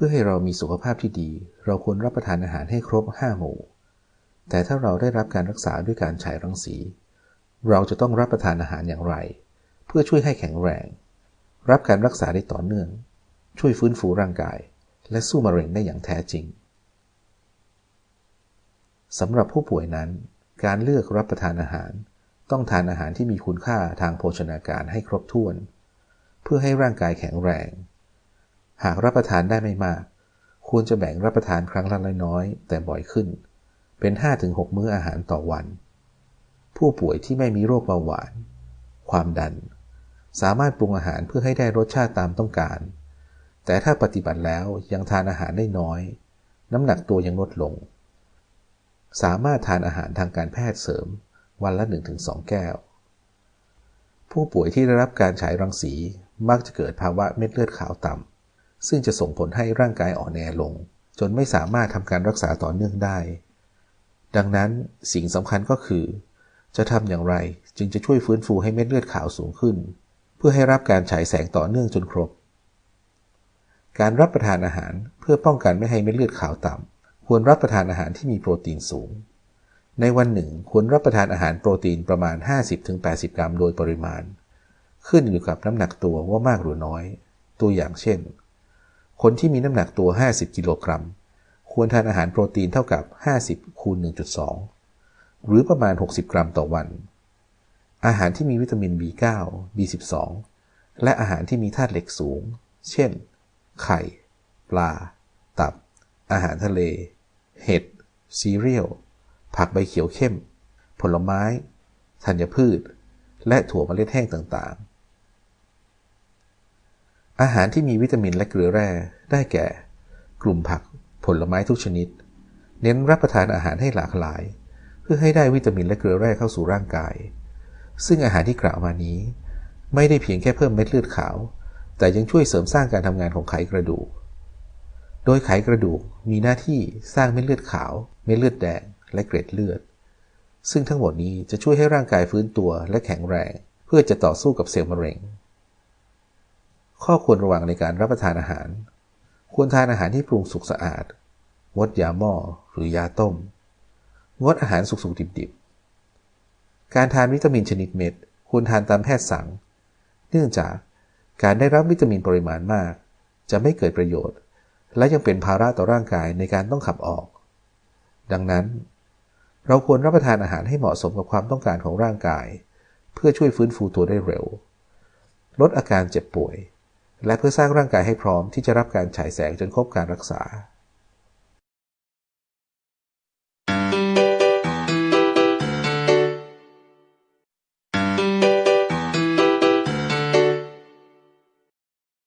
พื่อให้เรามีสุขภาพที่ดี เราควรรับประทานอาหารให้ครบห้าหมู่ แต่ถ้าเราได้รับการรักษาด้วยการฉายรังสี เราจะต้องรับประทานอาหารอย่างไร เพื่อช่วยให้แข็งแรง รับการรักษาได้ต่อเนื่อง ช่วยฟื้นฟูร่างกาย และสู้มะเร็งได้อย่างแท้จริงสำหรับผู้ป่วยนั้น การเลือกรับประทานอาหาร ต้องทานอาหารที่มีคุณค่าทางโภชนาการให้ครบถ้วน เพื่อให้ร่างกายแข็งแรง หากรับประทานได้ไม่มาก ควรจะแบ่งรับประทานครั้งละน้อยๆ แต่บ่อยขึ้น เป็น 5-6 มื้ออาหารต่อวัน ผู้ป่วยที่ไม่มีโรคเบาหวาน ความดัน สามารถปรุงอาหารเพื่อให้ได้รสชาติตามต้องการ แต่ถ้าปฏิบัติแล้วยังทานอาหารได้น้อย น้ำหนักตัวยังลดลง สามารถทานอาหารทางการแพทย์เสริม วันละ 1-2 แก้ว ผู้ป่วยที่ได้รับการฉายรังสีมักจะเกิดภาวะเม็ดเลือดขาวต่ำ ซึ่งจะส่งผลให้ร่างกายอ่อนแอลง จนไม่สามารถทำการรักษาต่อเนื่องได้ ดังนั้นสิ่งสำคัญก็คือ จะทำอย่างไรจึงจะช่วยฟื้นฟูให้เม็ดเลือดขาวสูงขึ้น เพื่อให้รับการฉายแสงต่อเนื่องจนครบ การรับประทานอาหารเพื่อป้องกันไม่ให้เม็ดเลือดขาวต่ำควรรับประทานอาหารที่มีโปรตีนสูง ในวันหนึ่งควรรับประทานอาหารโปรตีนประมาณ 50-80 กรัมโดยปริมาณ ขึ้นอยู่กับน้ำหนักตัวว่ามากหรือน้อย ตัวอย่างเช่น คนที่มีน้ำหนักตัว 50 กิโลกรัม ควรทานอาหารโปรตีนเท่ากับ 50 คูณ 1.2 หรือประมาณ 60 กรัมต่อวัน อาหารที่มีวิตามิน B9 B12 และอาหารที่มีธาตุเหล็กสูง เช่น ไข่ ปลา ตับ อาหารทะเล เห็ด ซีเรียล ผักใบเขียวเข้ม ผลไม้ ธัญพืช และถั่วเมล็ดแห้งต่างๆ อาหารที่มีวิตามินและเกลือแร่ได้แก่ กลุ่มผัก ผลไม้ทุกชนิด เน้นรับประทานอาหารให้หลากหลาย เพื่อให้ได้วิตามินและเกลือแร่เข้าสู่ร่างกาย ซึ่งอาหารที่กล่าวมานี้ ไม่ได้เพียงแค่เพิ่มเม็ดเลือดขาว แต่ยังช่วยเสริมสร้างการทำงานของไขกระดูก โดยไขกระดูกมีหน้าที่สร้างเม็ดเลือดขาว เม็ดเลือดแดง และเกล็ดเลือด ซึ่งทั้งหมดนี้จะช่วยให้ร่างกายฟื้นตัวและแข็งแรง เพื่อจะต่อสู้กับเซลล์มะเร็ง ข้อควรระวังในการรับประทานอาหาร ควรทานอาหารที่ปรุงสุกสะอาด งดยาหม้อหรือยาต้ม งดอาหารสุกๆดิบๆ การทานวิตามินชนิดเม็ด ควรทานตามแพทย์สั่ง เนื่องจากการได้รับวิตามินปริมาณมาก จะไม่เกิดประโยชน์ และยังเป็นภาระต่อร่างกายในการต้องขับออก ดังนั้น เราควรรับประทานอาหารให้เหมาะสมกับความต้องการของร่างกาย เพื่อช่วยฟื้นฟูตัวได้เร็ว ลดอาการเจ็บป่วย และเพื่อสร้างร่างกายให้พร้อมที่จะรับการฉายแสงจนครบการรักษา